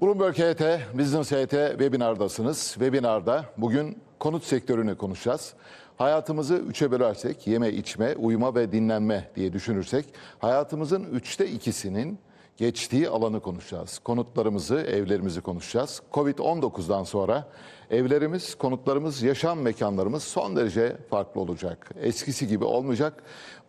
Bloomberg HT, Business HT webinardasınız. Webinarda bugün konut sektörünü konuşacağız. Hayatımızı üçe bölersek, yeme, içme, uyuma ve dinlenme diye düşünürsek, hayatımızın üçte ikisinin geçtiği alanı konuşacağız. Konutlarımızı, evlerimizi konuşacağız. Covid-19'dan sonra evlerimiz, konutlarımız, yaşam mekanlarımız son derece farklı olacak. Eskisi gibi olmayacak.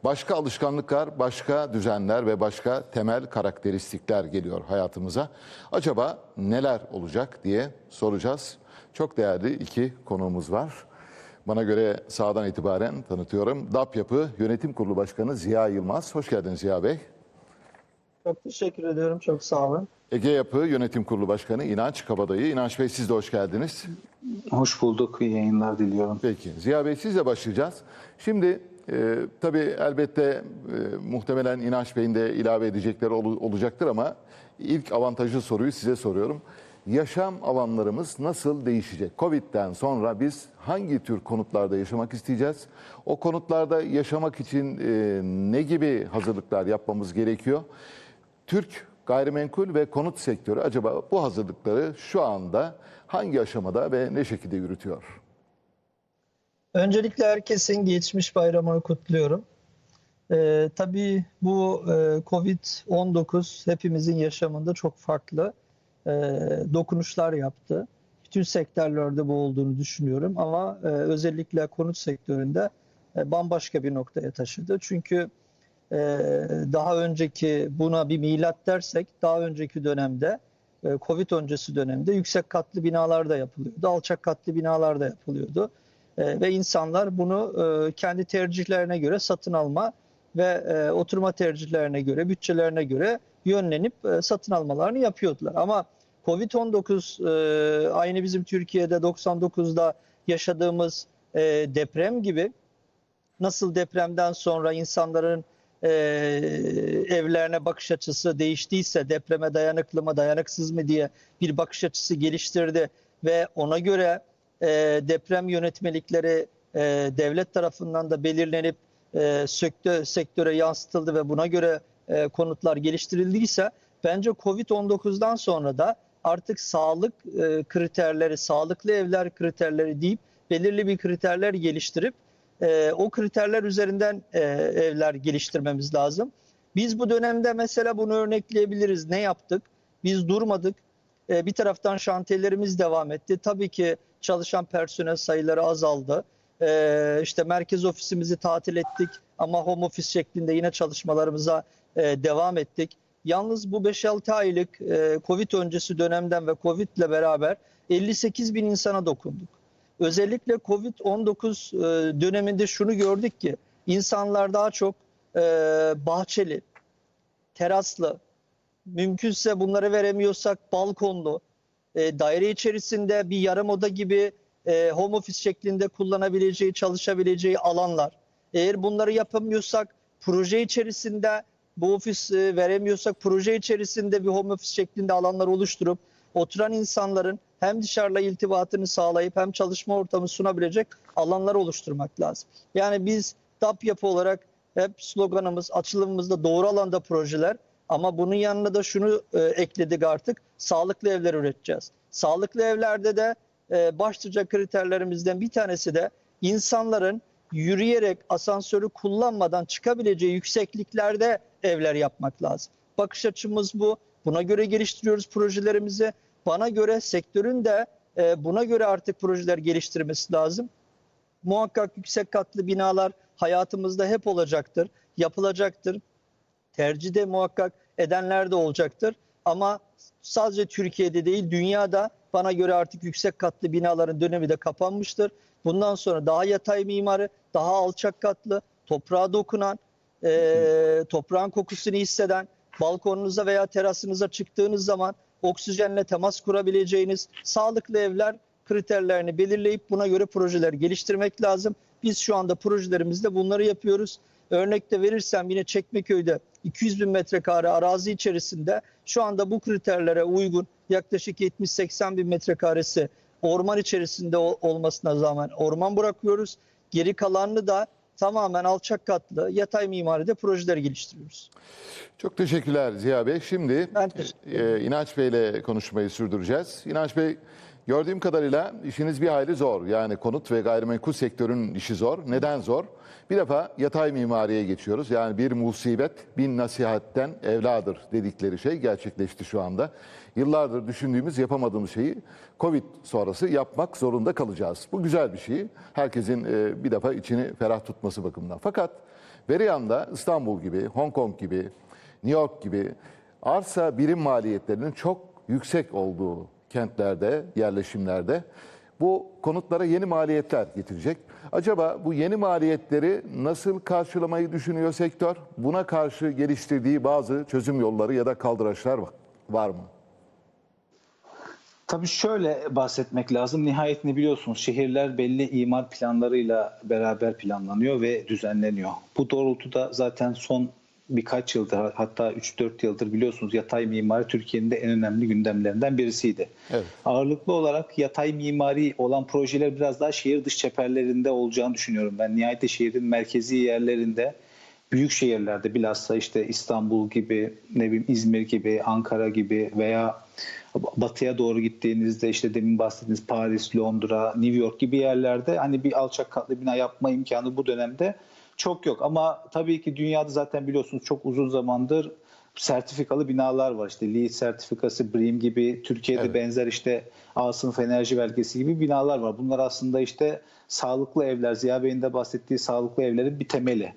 Başka alışkanlıklar, başka düzenler ve başka temel karakteristikler geliyor hayatımıza. Acaba neler olacak diye soracağız. Çok değerli iki konuğumuz var. Bana göre sağdan itibaren tanıtıyorum. DAP Yapı Yönetim Kurulu Başkanı Ziya Yılmaz. Hoş geldiniz Ziya Bey. Çok teşekkür ediyorum. Çok sağ olun. Ege Yapı Yönetim Kurulu Başkanı İnanç Kabadayı. İnanç Bey siz de hoş geldiniz. Hoş bulduk. İyi yayınlar diliyorum. Peki Ziya Bey sizle başlayacağız. Şimdi e, tabii elbette e, muhtemelen İnanç Bey'in de ilave edecekleri ol- olacaktır ama ilk avantajlı soruyu size soruyorum. Yaşam alanlarımız nasıl değişecek? Covid'den sonra biz hangi tür konutlarda yaşamak isteyeceğiz? O konutlarda yaşamak için e, ne gibi hazırlıklar yapmamız gerekiyor? Türk gayrimenkul ve konut sektörü acaba bu hazırlıkları şu anda hangi aşamada ve ne şekilde yürütüyor? Öncelikle herkesin geçmiş bayramını kutluyorum. Ee, tabii bu e, Covid-19 hepimizin yaşamında çok farklı e, dokunuşlar yaptı. Bütün sektörlerde bu olduğunu düşünüyorum ama e, özellikle konut sektöründe e, bambaşka bir noktaya taşıdı. Çünkü daha önceki buna bir milat dersek daha önceki dönemde e, Covid öncesi dönemde yüksek katlı binalar da yapılıyordu, alçak katlı binalar da yapılıyordu. E, ve insanlar bunu e, kendi tercihlerine göre satın alma ve e, oturma tercihlerine göre, bütçelerine göre yönlenip satın almalarını yapıyordular. Ama Covid-19 e, aynı bizim Türkiye'de 99'da yaşadığımız deprem gibi nasıl depremden sonra insanların e, evlerine bakış açısı değiştiyse depreme dayanıklı mı dayanıksız mı diye bir bakış açısı geliştirdi ve ona göre e, deprem yönetmelikleri e, devlet tarafından da belirlenip e, söktü, sektöre yansıtıldı ve buna göre e, konutlar geliştirildiyse bence Covid-19'dan sonra da artık sağlık e, kriterleri, sağlıklı evler kriterleri deyip belirli bir kriterler geliştirip e, o kriterler üzerinden e, evler geliştirmemiz lazım. Biz bu dönemde mesela bunu örnekleyebiliriz. Ne yaptık? Biz durmadık. E, bir taraftan şantiyelerimiz devam etti. Tabii ki çalışan personel sayıları azaldı. E, işte merkez ofisimizi tatil ettik ama home office şeklinde yine çalışmalarımıza e, devam ettik. Yalnız bu 5-6 aylık e, Covid öncesi dönemden ve Covid ile beraber 58 bin insana dokunduk. Özellikle Covid-19 e, döneminde şunu gördük ki insanlar daha çok e, bahçeli, teraslı, mümkünse bunları veremiyorsak balkonlu, e, daire içerisinde bir yarım oda gibi home office şeklinde kullanabileceği, çalışabileceği alanlar. Eğer bunları yapamıyorsak proje içerisinde bu ofis veremiyorsak proje içerisinde bir home office şeklinde alanlar oluşturup oturan insanların hem dışarıla iltibatını sağlayıp hem çalışma ortamı sunabilecek alanlar oluşturmak lazım. Yani biz DAP yapı olarak hep sloganımız açılımımızda doğru alanda projeler ama bunun yanına da şunu e, ekledik artık sağlıklı evler üreteceğiz. Sağlıklı evlerde de e, başlıca kriterlerimizden bir tanesi de insanların yürüyerek asansörü kullanmadan çıkabileceği yüksekliklerde evler yapmak lazım. Bakış açımız bu. Buna göre geliştiriyoruz projelerimizi. Bana göre sektörün de e, buna göre artık projeler geliştirmesi lazım. Muhakkak yüksek katlı binalar hayatımızda hep olacaktır, yapılacaktır. Tercih de muhakkak edenler de olacaktır. Ama sadece Türkiye'de değil dünyada bana göre artık yüksek katlı binaların dönemi de kapanmıştır. Bundan sonra daha yatay mimarı, daha alçak katlı, toprağa dokunan, e, toprağın kokusunu hisseden, balkonunuza veya terasınıza çıktığınız zaman oksijenle temas kurabileceğiniz sağlıklı evler kriterlerini belirleyip buna göre projeler geliştirmek lazım. Biz şu anda projelerimizde bunları yapıyoruz. Örnekte verirsem yine Çekmeköy'de 200 bin metrekare arazi içerisinde şu anda bu kriterlere uygun yaklaşık 70-80 bin metrekaresi orman içerisinde ol- olmasına rağmen orman bırakıyoruz. Geri kalanını da tamamen alçak katlı yatay mimaride projeler geliştiriyoruz. Çok teşekkürler Ziya Bey. Şimdi Ben teşekkür e, İnanç Bey ile konuşmayı sürdüreceğiz. İnanç Bey gördüğüm kadarıyla işiniz bir hayli zor. Yani konut ve gayrimenkul sektörünün işi zor. Neden zor? Bir defa yatay mimariye geçiyoruz. Yani bir musibet bin nasihatten evladır dedikleri şey gerçekleşti şu anda. Yıllardır düşündüğümüz yapamadığımız şeyi Covid sonrası yapmak zorunda kalacağız. Bu güzel bir şey. Herkesin e, bir defa içini ferah tutması bakımından. Fakat Veri yanda İstanbul gibi, Hong Kong gibi, New York gibi arsa birim maliyetlerinin çok yüksek olduğu kentlerde, yerleşimlerde bu konutlara yeni maliyetler getirecek. Acaba bu yeni maliyetleri nasıl karşılamayı düşünüyor sektör? Buna karşı geliştirdiği bazı çözüm yolları ya da kaldıraçlar var- mı? Tabii şöyle bahsetmek lazım. Nihayetinde biliyorsunuz şehirler belli imar planlarıyla beraber planlanıyor ve düzenleniyor. Bu doğrultuda zaten son birkaç yıldır hatta 3-4 yıldır biliyorsunuz yatay mimari Türkiye'nin de en önemli gündemlerinden birisiydi. Evet. Ağırlıklı olarak yatay mimari olan projeler biraz daha şehir dış çeperlerinde olacağını düşünüyorum. Ben nihayetinde şehrin merkezi yerlerinde büyük şehirlerde bilhassa işte İstanbul gibi, ne bileyim İzmir gibi, Ankara gibi veya batıya doğru gittiğinizde işte demin bahsettiğiniz Paris, Londra, New York gibi yerlerde hani bir alçak katlı bina yapma imkanı bu dönemde çok yok. Ama tabii ki dünyada zaten biliyorsunuz çok uzun zamandır sertifikalı binalar var. İşte LEED sertifikası, BREEAM gibi, Türkiye'de Evet. benzer işte A sınıf enerji belgesi gibi binalar var. Bunlar aslında işte sağlıklı evler, Ziya Bey'in de bahsettiği sağlıklı evlerin bir temeli.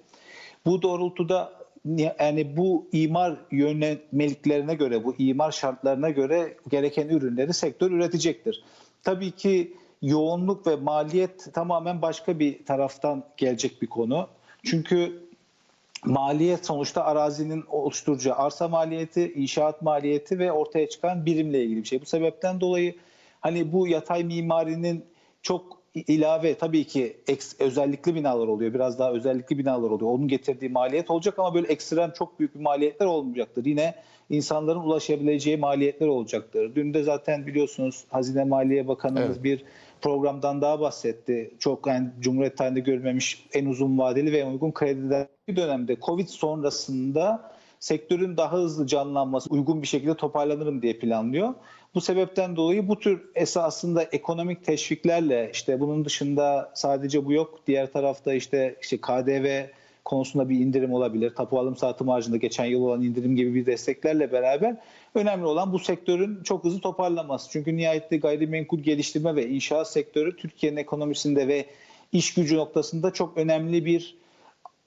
Bu doğrultuda ni- yani bu imar yönetmeliklerine göre, bu imar şartlarına göre gereken ürünleri sektör üretecektir. Tabii ki yoğunluk ve maliyet tamamen başka bir taraftan gelecek bir konu. Çünkü maliyet sonuçta arazinin oluşturacağı arsa maliyeti, inşaat maliyeti ve ortaya çıkan birimle ilgili bir şey. Bu sebepten dolayı hani bu yatay mimarinin çok ilave tabii ki eks, özellikli binalar oluyor. Biraz daha özellikli binalar oluyor. Onun getirdiği maliyet olacak ama böyle ekstrem çok büyük bir maliyetler olmayacaktır. Yine insanların ulaşabileceği maliyetler olacaktır. Dün de zaten biliyorsunuz Hazine Maliye Bakanımız Evet. bir programdan daha bahsetti. Çok yani Cumhuriyet tarihinde görülmemiş en uzun vadeli ve en uygun krediler bir dönemde Covid sonrasında sektörün daha hızlı canlanması, uygun bir şekilde toparlanırım diye planlıyor. Bu sebepten dolayı bu tür esasında ekonomik teşviklerle işte bunun dışında sadece bu yok. Diğer tarafta işte işte KDV konusunda bir indirim olabilir. Tapu alım saati marjında geçen yıl olan indirim gibi bir desteklerle beraber önemli olan bu sektörün çok hızlı toparlanması. Çünkü nihayetinde gayrimenkul geliştirme ve inşaat sektörü Türkiye'nin ekonomisinde ve iş gücü noktasında çok önemli bir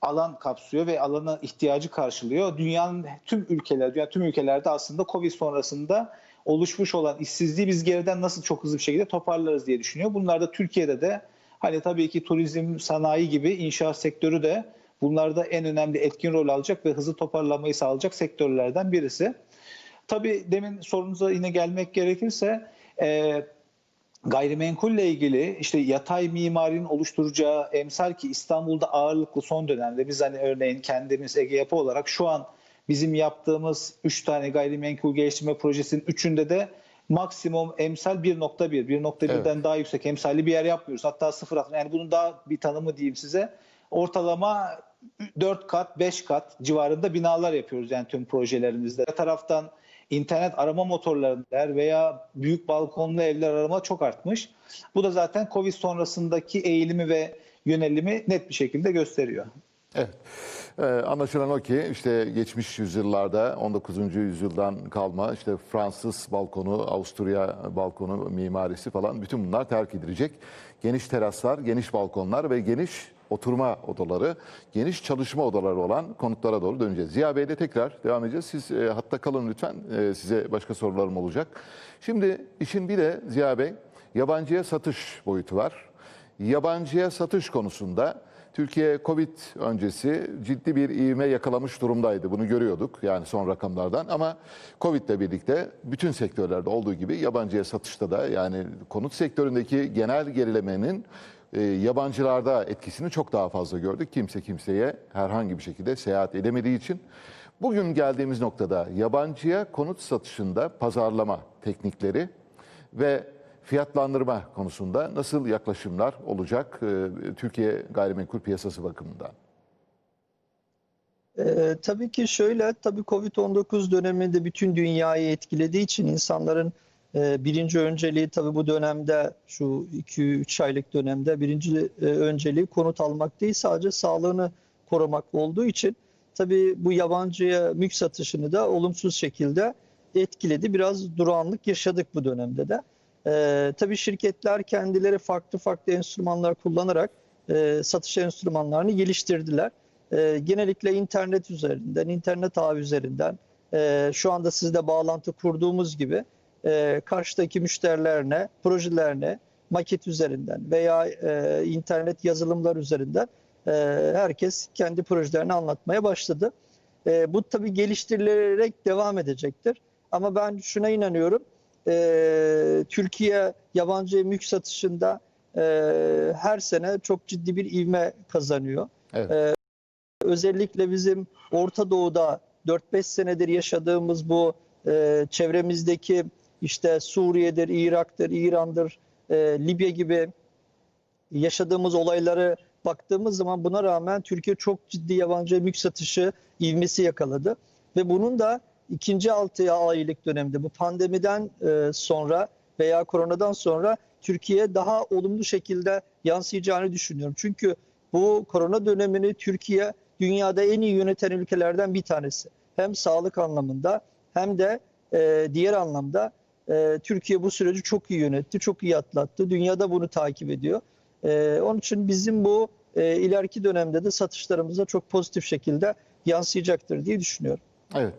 alan kapsıyor ve alana ihtiyacı karşılıyor. Dünyanın tüm ülkeler, dünya tüm ülkelerde aslında Covid sonrasında oluşmuş olan işsizliği biz geriden nasıl çok hızlı bir şekilde toparlarız diye düşünüyor. Bunlar da Türkiye'de de hani tabii ki turizm, sanayi gibi inşaat sektörü de bunlarda en önemli etkin rol alacak ve hızlı toparlamayı sağlayacak sektörlerden birisi. Tabii demin sorunuza yine gelmek gerekirse e, gayrimenkulle ilgili işte yatay mimarinin oluşturacağı emsal ki İstanbul'da ağırlıklı son dönemde biz hani örneğin kendimiz Ege Yapı olarak şu an bizim yaptığımız 3 tane gayrimenkul geliştirme projesinin 3'ünde de maksimum emsal 1.1, 1.1'den Evet. daha yüksek emsalli bir yer yapmıyoruz. Hatta 0 yani bunun daha bir tanımı diyeyim size. Ortalama 4 kat, 5 kat civarında binalar yapıyoruz yani tüm projelerimizde. Bir taraftan internet arama motorlarında veya büyük balkonlu evler arama çok artmış. Bu da zaten Covid sonrasındaki eğilimi ve yönelimi net bir şekilde gösteriyor. Evet. Ee, anlaşılan o ki işte geçmiş yüzyıllarda 19. yüzyıldan kalma işte Fransız balkonu, Avusturya balkonu mimarisi falan bütün bunlar terk edilecek. Geniş teraslar, geniş balkonlar ve geniş oturma odaları, geniş çalışma odaları olan konutlara doğru döneceğiz. Ziya Bey'le tekrar devam edeceğiz. Siz e, hatta kalın lütfen. E, size başka sorularım olacak. Şimdi işin bir de Ziya Bey yabancıya satış boyutu var. Yabancıya satış konusunda Türkiye Covid öncesi ciddi bir ivme yakalamış durumdaydı. Bunu görüyorduk yani son rakamlardan ama Covid ile birlikte bütün sektörlerde olduğu gibi yabancıya satışta da yani konut sektöründeki genel gerilemenin e, yabancılarda etkisini çok daha fazla gördük. Kimse kimseye herhangi bir şekilde seyahat edemediği için. Bugün geldiğimiz noktada yabancıya konut satışında pazarlama teknikleri ve fiyatlandırma konusunda nasıl yaklaşımlar olacak e, Türkiye gayrimenkul piyasası bakımından? Ee, tabii ki şöyle, tabii Covid-19 döneminde bütün dünyayı etkilediği için insanların e, birinci önceliği tabii bu dönemde şu 2-3 aylık dönemde birinci e, önceliği konut almak değil sadece sağlığını korumak olduğu için tabii bu yabancıya mülk satışını da olumsuz şekilde etkiledi. Biraz durağanlık yaşadık bu dönemde de. Ee, tabii şirketler kendileri farklı farklı enstrümanlar kullanarak e, satış enstrümanlarını geliştirdiler. E, genellikle internet üzerinden, internet ağı üzerinden e, şu anda sizle bağlantı kurduğumuz gibi e, karşıdaki müşterilerine, projelerine maket üzerinden veya e, internet yazılımlar üzerinden e, herkes kendi projelerini anlatmaya başladı. E, bu tabii geliştirilerek devam edecektir. Ama ben şuna inanıyorum, e, Türkiye yabancı mülk satışında e, her sene çok ciddi bir ivme kazanıyor. Evet. Özellikle bizim Orta Doğu'da 4-5 senedir yaşadığımız bu e, çevremizdeki işte Suriye'dir, Irak'tır, İran'dır, e, Libya gibi yaşadığımız olayları baktığımız zaman buna rağmen Türkiye çok ciddi yabancı mülk satışı ivmesi yakaladı. Ve bunun da ikinci 6 aylık dönemde bu pandemiden e, sonra veya koronadan sonra Türkiye daha olumlu şekilde yansıyacağını düşünüyorum. Çünkü bu korona dönemini Türkiye dünyada en iyi yöneten ülkelerden bir tanesi. Hem sağlık anlamında hem de e, diğer anlamda e, Türkiye bu süreci çok iyi yönetti, çok iyi atlattı. Dünyada bunu takip ediyor. E, onun için bizim bu e, ileriki dönemde de satışlarımıza çok pozitif şekilde yansıyacaktır diye düşünüyorum. Evet.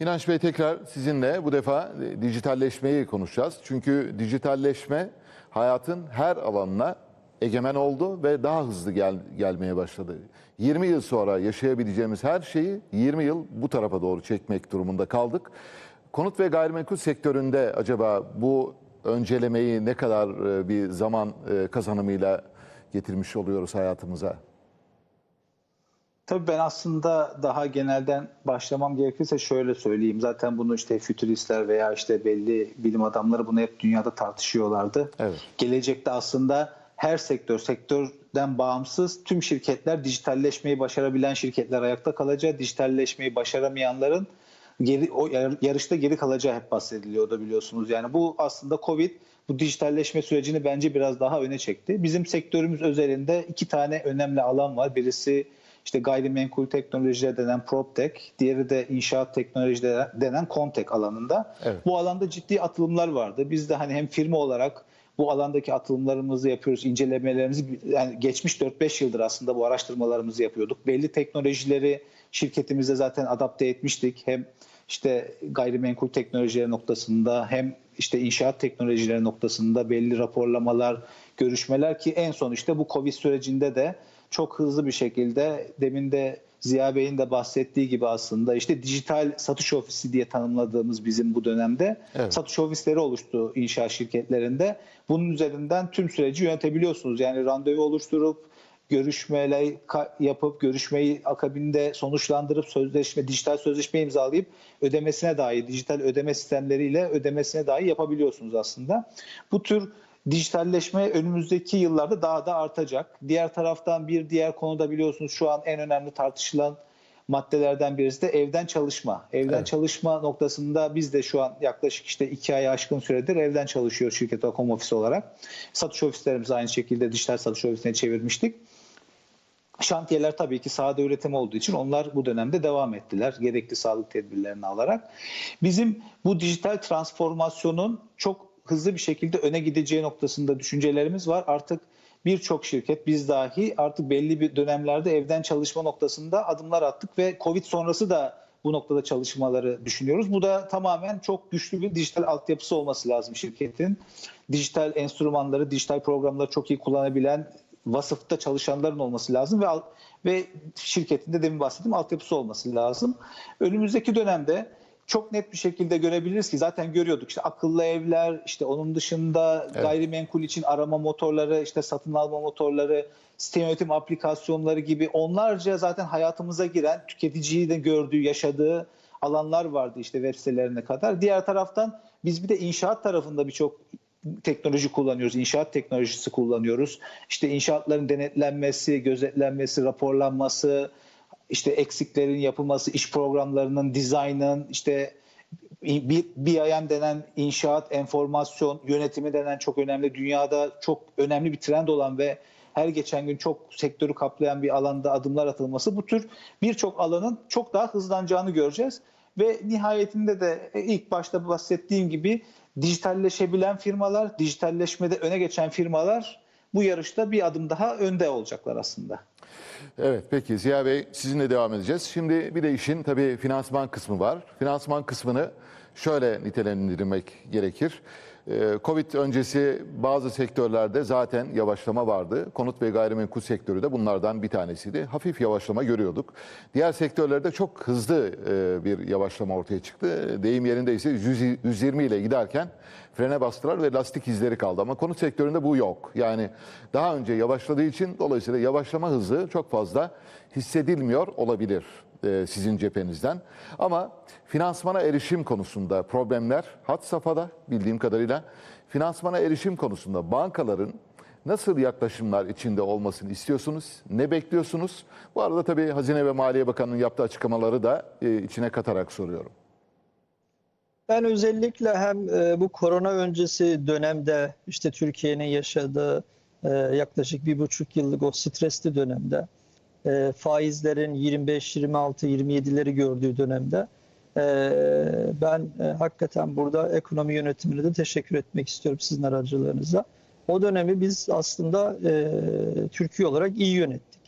İnanç Bey tekrar sizinle bu defa e, dijitalleşmeyi konuşacağız. Çünkü dijitalleşme hayatın her alanına egemen oldu ve daha hızlı gel, gelmeye başladı. 20 yıl sonra yaşayabileceğimiz her şeyi 20 yıl bu tarafa doğru çekmek durumunda kaldık. Konut ve gayrimenkul sektöründe acaba bu öncelemeyi ne kadar e, bir zaman e, kazanımıyla getirmiş oluyoruz hayatımıza? Tabii ben aslında daha genelden başlamam gerekirse şöyle söyleyeyim. Zaten bunu işte fütüristler veya işte belli bilim adamları bunu hep dünyada tartışıyorlardı. Evet. Gelecekte aslında her sektör, sektörden bağımsız tüm şirketler dijitalleşmeyi başarabilen şirketler ayakta kalacak. Dijitalleşmeyi başaramayanların geri, o yar- yarışta geri kalacağı hep bahsediliyordu biliyorsunuz. Yani bu aslında Covid bu dijitalleşme sürecini bence biraz daha öne çekti. Bizim sektörümüz özelinde iki tane önemli alan var. Birisi işte gayrimenkul teknolojileri denen PropTech, diğeri de inşaat teknolojileri denen Comtech alanında. Evet. Bu alanda ciddi atılımlar vardı. Biz de hani hem firma olarak bu alandaki atılımlarımızı yapıyoruz, incelemelerimizi yani geçmiş 4-5 yıldır aslında bu araştırmalarımızı yapıyorduk. Belli teknolojileri şirketimizde zaten adapte etmiştik. Hem işte gayrimenkul teknolojileri noktasında hem işte inşaat teknolojileri noktasında belli raporlamalar, görüşmeler ki en son işte bu Covid sürecinde de çok hızlı bir şekilde demin de Ziya Bey'in de bahsettiği gibi aslında işte dijital satış ofisi diye tanımladığımız bizim bu dönemde Evet. satış ofisleri oluştu inşaat şirketlerinde. Bunun üzerinden tüm süreci yönetebiliyorsunuz. Yani randevu oluşturup görüşmeler ka- yapıp görüşmeyi akabinde sonuçlandırıp sözleşme dijital sözleşme imzalayıp ödemesine dahi dijital ödeme sistemleriyle ödemesine dahi yapabiliyorsunuz aslında. Bu tür dijitalleşme önümüzdeki yıllarda daha da artacak. Diğer taraftan bir diğer konuda biliyorsunuz şu an en önemli tartışılan maddelerden birisi de evden çalışma. Evden Evet. çalışma noktasında biz de şu an yaklaşık işte iki ay aşkın süredir evden çalışıyor şirket home office olarak. Satış ofislerimizi aynı şekilde dijital satış ofisine çevirmiştik. Şantiyeler tabii ki sahada üretim olduğu için onlar bu dönemde devam ettiler. Gerekli sağlık tedbirlerini alarak. Bizim bu dijital transformasyonun çok hızlı bir şekilde öne gideceği noktasında düşüncelerimiz var. Artık birçok şirket biz dahi artık belli bir dönemlerde evden çalışma noktasında adımlar attık ve Covid sonrası da bu noktada çalışmaları düşünüyoruz. Bu da tamamen çok güçlü bir dijital altyapısı olması lazım şirketin. Dijital enstrümanları, dijital programları çok iyi kullanabilen vasıfta çalışanların olması lazım ve ve şirketinde demin bahsettiğim altyapısı olması lazım. Önümüzdeki dönemde çok net bir şekilde görebiliriz ki zaten görüyorduk işte akıllı evler, işte onun dışında Evet. gayrimenkul için arama motorları, işte satın alma motorları, site yönetim aplikasyonları gibi onlarca zaten hayatımıza giren tüketiciyi de gördüğü, yaşadığı alanlar vardı işte web sitelerine kadar. Diğer taraftan biz bir de inşaat tarafında birçok teknoloji kullanıyoruz, inşaat teknolojisi kullanıyoruz. İşte inşaatların denetlenmesi, gözetlenmesi, raporlanması, işte eksiklerin yapılması, iş programlarının dizaynın, işte bir BIM denen inşaat, enformasyon yönetimi denen çok önemli, dünyada çok önemli bir trend olan ve her geçen gün çok sektörü kaplayan bir alanda adımlar atılması bu tür birçok alanın çok daha hızlanacağını göreceğiz. Ve nihayetinde de ilk başta bahsettiğim gibi dijitalleşebilen firmalar, dijitalleşmede öne geçen firmalar bu yarışta bir adım daha önde olacaklar aslında. Evet peki Ziya Bey sizinle devam edeceğiz. Şimdi bir de işin tabii finansman kısmı var. Finansman kısmını şöyle nitelendirmek gerekir. Ee, Covid öncesi bazı sektörlerde zaten yavaşlama vardı. Konut ve gayrimenkul sektörü de bunlardan bir tanesiydi. Hafif yavaşlama görüyorduk. Diğer sektörlerde çok hızlı e, bir yavaşlama ortaya çıktı. Deyim yerinde ise 100 120 ile giderken frene bastılar ve lastik izleri kaldı. Ama konut sektöründe bu yok. Yani daha önce yavaşladığı için dolayısıyla yavaşlama hızı çok fazla hissedilmiyor olabilir e, sizin cephenizden. Ama finansmana erişim konusunda problemler hat safhada bildiğim kadarıyla. Finansmana erişim konusunda bankaların nasıl yaklaşımlar içinde olmasını istiyorsunuz? Ne bekliyorsunuz? Bu arada tabii Hazine ve Maliye Bakanı'nın yaptığı açıklamaları da e, içine katarak soruyorum. Ben özellikle hem e, bu korona öncesi dönemde işte Türkiye'nin yaşadığı yaklaşık bir buçuk yıllık o stresli dönemde e, faizlerin 25, 26, 27'leri gördüğü dönemde e, ben e, hakikaten burada ekonomi yönetimine de teşekkür etmek istiyorum sizin aracılığınızla. O dönemi biz aslında e, Türkiye olarak iyi yönettik.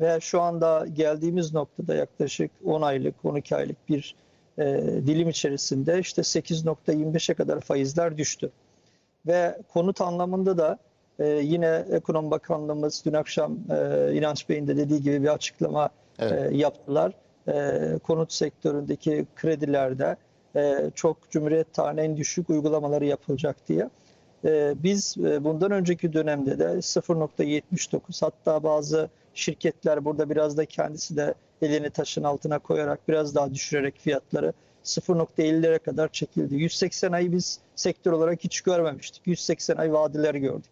Ve şu anda geldiğimiz noktada yaklaşık 10 aylık, 12 aylık bir e, dilim içerisinde işte 8.25'e kadar faizler düştü. Ve konut anlamında da e, yine Ekonomi Bakanlığımız dün akşam e, İnanç Bey'in de dediği gibi bir açıklama Evet. e, yaptılar. E, konut sektöründeki kredilerde e, çok Cumhuriyet tarihinin en düşük uygulamaları yapılacak diye. E, biz e, bundan önceki dönemde de 0.79 hatta bazı şirketler burada biraz da kendisi de elini taşın altına koyarak biraz daha düşürerek fiyatları 0.50'lere kadar çekildi. 180 ayı biz sektör olarak hiç görmemiştik. 180 ay vadeler gördük.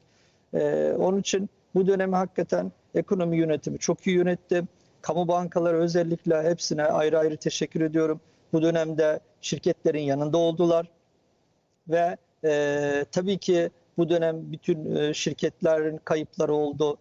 Ee, onun için bu dönemi hakikaten ekonomi yönetimi çok iyi yönetti. Kamu bankaları özellikle hepsine ayrı ayrı teşekkür ediyorum. Bu dönemde şirketlerin yanında oldular ve e, tabii ki bu dönem bütün e, şirketlerin kayıpları oldu.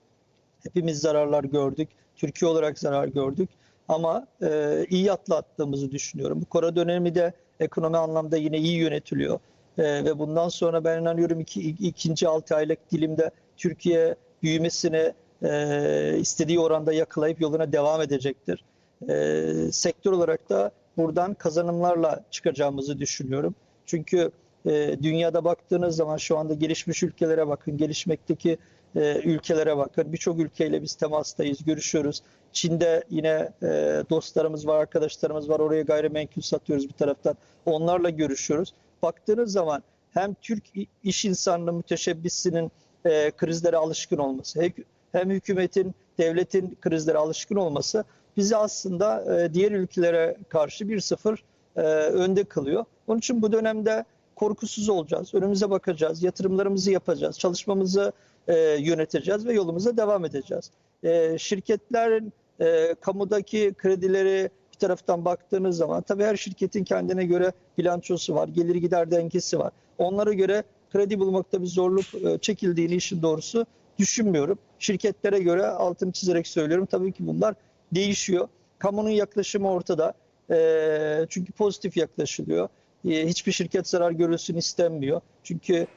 Hepimiz zararlar gördük. Türkiye olarak zarar gördük. Ama e, iyi atlattığımızı düşünüyorum. Bu kora dönemi de ekonomi anlamda yine iyi yönetiliyor. E, ve bundan sonra ben inanıyorum iki, ikinci altı aylık dilimde Türkiye büyümesini e, istediği oranda yakalayıp yoluna devam edecektir. E, sektör olarak da buradan kazanımlarla çıkacağımızı düşünüyorum. Çünkü e, dünyada baktığınız zaman şu anda gelişmiş ülkelere bakın, gelişmekteki e, ülkelere bakın. Birçok ülkeyle biz temastayız, görüşüyoruz. Çin'de yine e, dostlarımız var, arkadaşlarımız var. Oraya gayrimenkul satıyoruz bir taraftan. Onlarla görüşüyoruz. Baktığınız zaman hem Türk iş insanının müteşebbisinin e, krizlere alışkın olması, hem, hükümetin, devletin krizlere alışkın olması bizi aslında e, diğer ülkelere karşı 1-0 e, önde kılıyor. Onun için bu dönemde korkusuz olacağız. Önümüze bakacağız, yatırımlarımızı yapacağız, çalışmamızı e, yöneteceğiz ve yolumuza devam edeceğiz. E, şirketlerin e, kamudaki kredileri bir taraftan baktığınız zaman tabii her şirketin kendine göre bilançosu var, gelir gider dengesi var. Onlara göre kredi bulmakta bir zorluk e, çekildiğini işin doğrusu düşünmüyorum. Şirketlere göre altını çizerek söylüyorum. Tabii ki bunlar değişiyor. Kamunun yaklaşımı ortada. E, çünkü pozitif yaklaşılıyor. E, hiçbir şirket zarar görülsün istenmiyor. Çünkü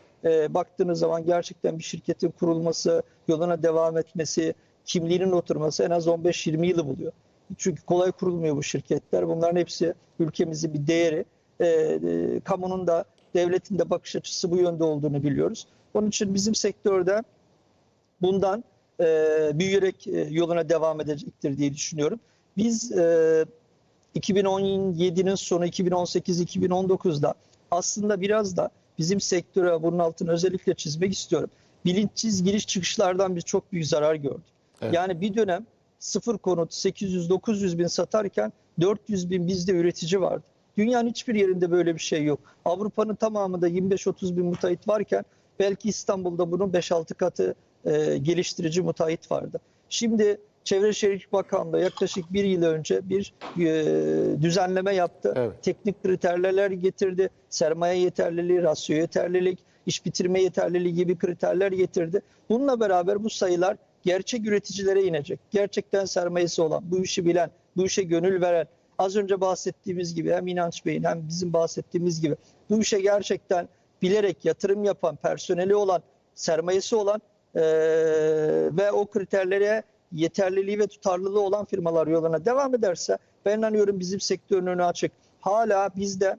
baktığınız zaman gerçekten bir şirketin kurulması, yoluna devam etmesi, kimliğinin oturması en az 15-20 yılı buluyor. Çünkü kolay kurulmuyor bu şirketler. Bunların hepsi ülkemizin bir değeri. E, e, kamunun da devletin de bakış açısı bu yönde olduğunu biliyoruz. Onun için bizim sektörde bundan e, büyüyerek e, yoluna devam edecektir diye düşünüyorum. Biz e, 2017'nin sonu 2018-2019'da aslında biraz da bizim sektöre bunun altını özellikle çizmek istiyorum. Bilinçsiz giriş çıkışlardan biz çok büyük zarar gördük. Evet. Yani bir dönem sıfır konut 800-900 bin satarken 400 bin bizde üretici vardı. Dünyanın hiçbir yerinde böyle bir şey yok. Avrupa'nın tamamında 25-30 bin müteahhit varken Belki İstanbul'da bunun 5-6 katı e, geliştirici müteahhit vardı. Şimdi Çevre Şehircilik Bakanlığı yaklaşık bir yıl önce bir e, düzenleme yaptı. Evet. Teknik kriterler getirdi. Sermaye yeterliliği, rasyo yeterlilik, iş bitirme yeterliliği gibi kriterler getirdi. Bununla beraber bu sayılar gerçek üreticilere inecek. Gerçekten sermayesi olan, bu işi bilen, bu işe gönül veren, az önce bahsettiğimiz gibi hem İnanç Bey'in hem bizim bahsettiğimiz gibi bu işe gerçekten bilerek yatırım yapan, personeli olan, sermayesi olan eee, ve o kriterlere yeterliliği ve tutarlılığı olan firmalar yoluna devam ederse ben inanıyorum bizim sektörün önü açık. Hala bizde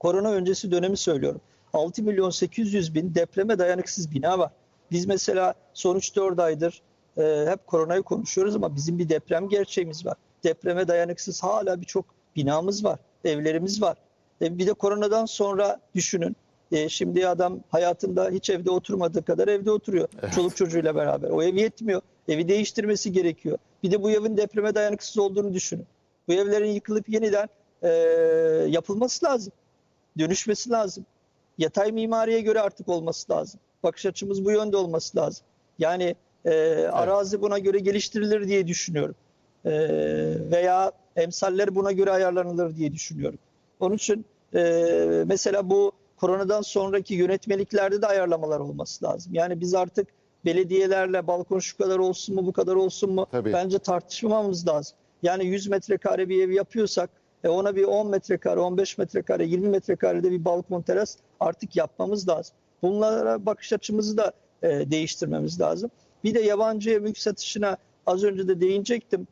korona öncesi dönemi söylüyorum. 6 milyon 800 bin depreme dayanıksız bina var. Biz mesela son 3-4 aydır e, hep koronayı konuşuyoruz ama bizim bir deprem gerçeğimiz var. Depreme dayanıksız hala birçok binamız var, evlerimiz var. E, bir de koronadan sonra düşünün. E, şimdi adam hayatında hiç evde oturmadığı kadar evde oturuyor. Çoluk çocuğuyla beraber. O ev yetmiyor. Evi değiştirmesi gerekiyor. Bir de bu evin depreme dayanıksız olduğunu düşünün. Bu evlerin yıkılıp yeniden e, yapılması lazım. Dönüşmesi lazım. Yatay mimariye göre artık olması lazım. Bakış açımız bu yönde olması lazım. Yani e, arazi buna göre geliştirilir diye düşünüyorum. E, veya emsaller buna göre ayarlanılır diye düşünüyorum. Onun için e, mesela bu koronadan sonraki yönetmeliklerde de ayarlamalar olması lazım. Yani biz artık belediyelerle balkon şu kadar olsun mu bu kadar olsun mu Tabii. bence tartışmamamız lazım. Yani 100 metrekare bir ev yapıyorsak e, ona bir 10 metrekare, 15 metrekare, 20 metrekarede bir balkon teras artık yapmamız lazım. Bunlara bakış açımızı da e, değiştirmemiz lazım. Bir de yabancıya mülk satışına az önce de değinecektim.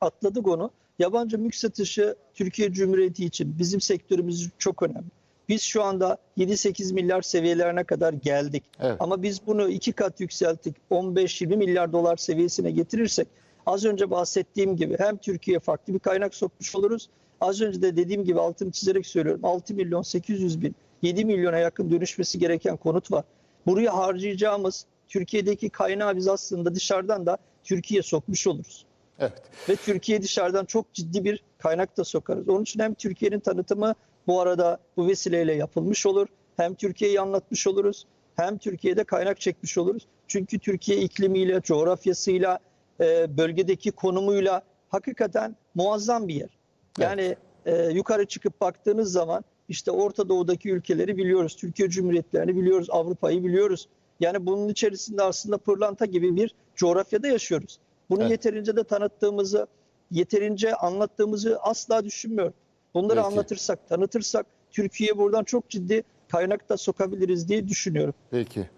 Atladık onu. Yabancı mülk satışı Türkiye Cumhuriyeti için bizim sektörümüz çok önemli. Biz şu anda 7-8 milyar seviyelerine kadar geldik. Evet. Ama biz bunu iki kat yükselttik. 15-20 milyar dolar seviyesine getirirsek az önce bahsettiğim gibi hem Türkiye'ye farklı bir kaynak sokmuş oluruz. Az önce de dediğim gibi altını çizerek söylüyorum. 6 milyon 800 bin 7 milyona yakın dönüşmesi gereken konut var. Buraya harcayacağımız Türkiye'deki kaynağı biz aslında dışarıdan da Türkiye'ye sokmuş oluruz. Evet. Ve Türkiye dışarıdan çok ciddi bir kaynak da sokarız. Onun için hem Türkiye'nin tanıtımı bu arada bu vesileyle yapılmış olur. Hem Türkiye'yi anlatmış oluruz. Hem Türkiye'de kaynak çekmiş oluruz. Çünkü Türkiye iklimiyle, coğrafyasıyla, e, bölgedeki konumuyla hakikaten muazzam bir yer. Yani e, yukarı çıkıp baktığınız zaman işte Orta Doğu'daki ülkeleri biliyoruz. Türkiye Cumhuriyetlerini biliyoruz. Avrupa'yı biliyoruz. Yani bunun içerisinde aslında pırlanta gibi bir coğrafyada yaşıyoruz. Bunu Evet. yeterince de tanıttığımızı, yeterince anlattığımızı asla düşünmüyorum. Bunları Peki. anlatırsak, tanıtırsak Türkiye'ye buradan çok ciddi kaynak da sokabiliriz diye düşünüyorum. Peki.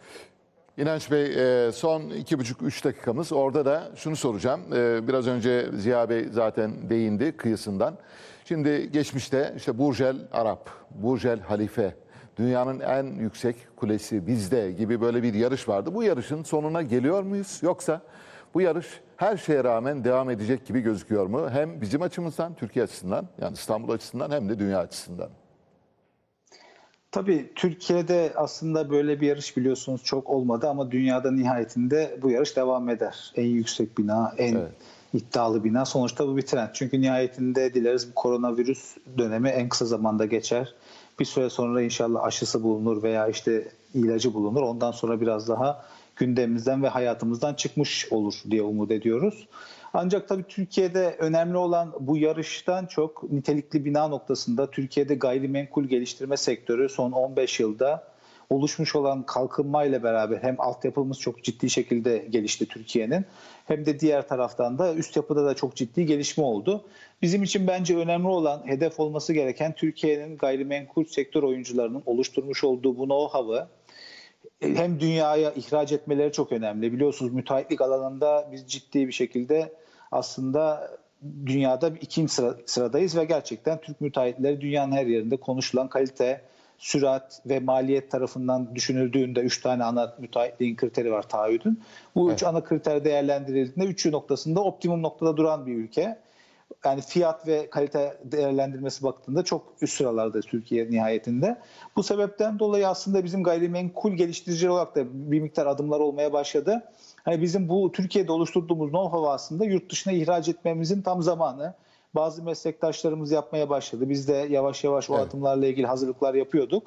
İnanç Bey e, son iki buçuk üç dakikamız. Orada da şunu soracağım. E, Biraz önce Ziya Bey zaten değindi kıyısından. Şimdi geçmişte işte Burjel Arap, Burjel Halife, dünyanın en yüksek kulesi bizde gibi böyle bir yarış vardı. Bu yarışın sonuna geliyor muyuz? Yoksa bu yarış her şeye rağmen devam edecek gibi gözüküyor mu? Hem bizim açımızdan, Türkiye açısından, yani İstanbul açısından hem de dünya açısından. Tabii Türkiye'de aslında böyle bir yarış biliyorsunuz çok olmadı ama dünyada nihayetinde bu yarış devam eder. En yüksek bina, en Evet. iddialı bina sonuçta bu bir trend. Çünkü nihayetinde dileriz bu koronavirüs dönemi en kısa zamanda geçer. Bir süre sonra inşallah aşısı bulunur veya işte ilacı bulunur. Ondan sonra biraz daha gündemimizden ve hayatımızdan çıkmış olur diye umut ediyoruz. Ancak tabii Türkiye'de önemli olan bu yarıştan çok nitelikli bina noktasında Türkiye'de gayrimenkul geliştirme sektörü son 15 yılda oluşmuş olan kalkınmayla beraber hem altyapımız çok ciddi şekilde gelişti Türkiye'nin hem de diğer taraftan da üst yapıda da çok ciddi gelişme oldu. Bizim için bence önemli olan hedef olması gereken Türkiye'nin gayrimenkul sektör oyuncularının oluşturmuş olduğu bu know-how'ı hem dünyaya ihraç etmeleri çok önemli. Biliyorsunuz müteahhitlik alanında biz ciddi bir şekilde aslında dünyada ikinci sıra, sıradayız ve gerçekten Türk müteahhitleri dünyanın her yerinde konuşulan kalite, sürat ve maliyet tarafından düşünüldüğünde üç tane ana müteahhitliğin kriteri var taahhüdün. Bu üç Evet. ana kriter değerlendirildiğinde üçü noktasında optimum noktada duran bir ülke. Yani fiyat ve kalite değerlendirmesi baktığında çok üst sıralarda Türkiye nihayetinde. Bu sebepten dolayı aslında bizim gayrimenkul geliştirici olarak da bir miktar adımlar olmaya başladı. Hani bizim bu Türkiye'de oluşturduğumuz know-how aslında yurt dışına ihraç etmemizin tam zamanı. bazı meslektaşlarımız yapmaya başladı. Biz de yavaş yavaş o Evet. atımlarla ilgili hazırlıklar yapıyorduk.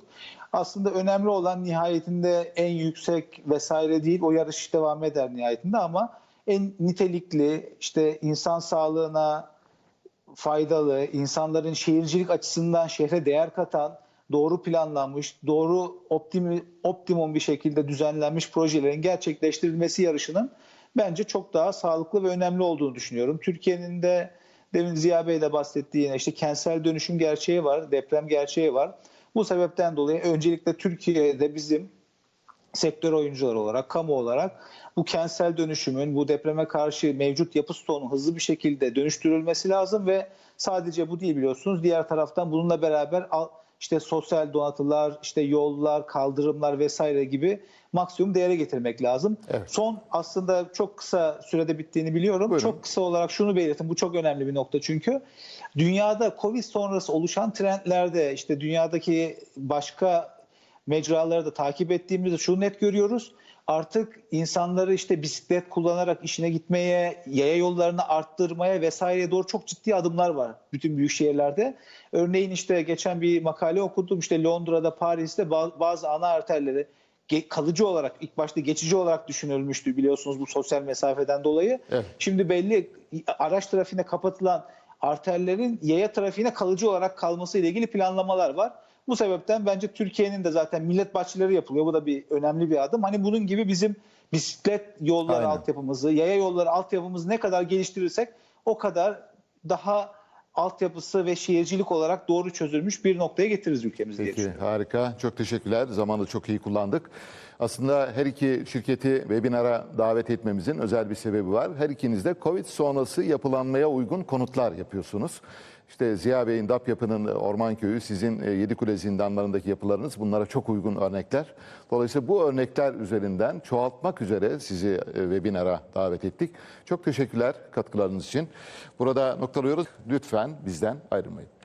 Aslında önemli olan nihayetinde en yüksek vesaire değil o yarış devam eder nihayetinde ama en nitelikli işte insan sağlığına faydalı, insanların şehircilik açısından şehre değer katan, doğru planlanmış, doğru optimi, optimum bir şekilde düzenlenmiş projelerin gerçekleştirilmesi yarışının bence çok daha sağlıklı ve önemli olduğunu düşünüyorum. Türkiye'nin de demin Ziya Bey de bahsettiği yine işte kentsel dönüşüm gerçeği var, deprem gerçeği var. Bu sebepten dolayı öncelikle Türkiye'de bizim sektör oyuncuları olarak, kamu olarak bu kentsel dönüşümün, bu depreme karşı mevcut yapı stoğunun hızlı bir şekilde dönüştürülmesi lazım ve sadece bu değil biliyorsunuz. Diğer taraftan bununla beraber işte sosyal donatılar, işte yollar, kaldırımlar vesaire gibi maksimum değere getirmek lazım. Evet. Son aslında çok kısa sürede bittiğini biliyorum. Buyurun. Çok kısa olarak şunu belirtin. Bu çok önemli bir nokta çünkü. Dünyada Covid sonrası oluşan trendlerde işte dünyadaki başka mecraları da takip ettiğimizde şunu net görüyoruz. Artık insanları işte bisiklet kullanarak işine gitmeye, yaya yollarını arttırmaya vesaireye doğru çok ciddi adımlar var bütün büyük şehirlerde. Örneğin işte geçen bir makale okudum işte Londra'da, Paris'te ba- bazı ana arterleri kalıcı olarak ilk başta geçici olarak düşünülmüştü biliyorsunuz bu sosyal mesafeden dolayı. Evet. Şimdi belli araç trafiğine kapatılan arterlerin yaya trafiğine kalıcı olarak kalması ile ilgili planlamalar var. Bu sebepten bence Türkiye'nin de zaten millet bahçeleri yapılıyor. Bu da bir önemli bir adım. Hani bunun gibi bizim bisiklet yolları Aynen. altyapımızı, yaya yolları altyapımızı ne kadar geliştirirsek o kadar daha altyapısı ve şehircilik olarak doğru çözülmüş bir noktaya getiririz ülkemizi diye Peki düşünüyorum. harika. Çok teşekkürler. Zamanı çok iyi kullandık. Aslında her iki şirketi webinara davet etmemizin özel bir sebebi var. Her ikiniz de Covid sonrası yapılanmaya uygun konutlar yapıyorsunuz. İşte Ziya Bey'in DAP Yapı'nın Ormanköy'ü, sizin e, Yedikule zindanlarındaki yapılarınız bunlara çok uygun örnekler. Dolayısıyla bu örnekler üzerinden çoğaltmak üzere sizi e, webinara davet ettik. Çok teşekkürler katkılarınız için. Burada noktalıyoruz. Lütfen bizden ayrılmayın.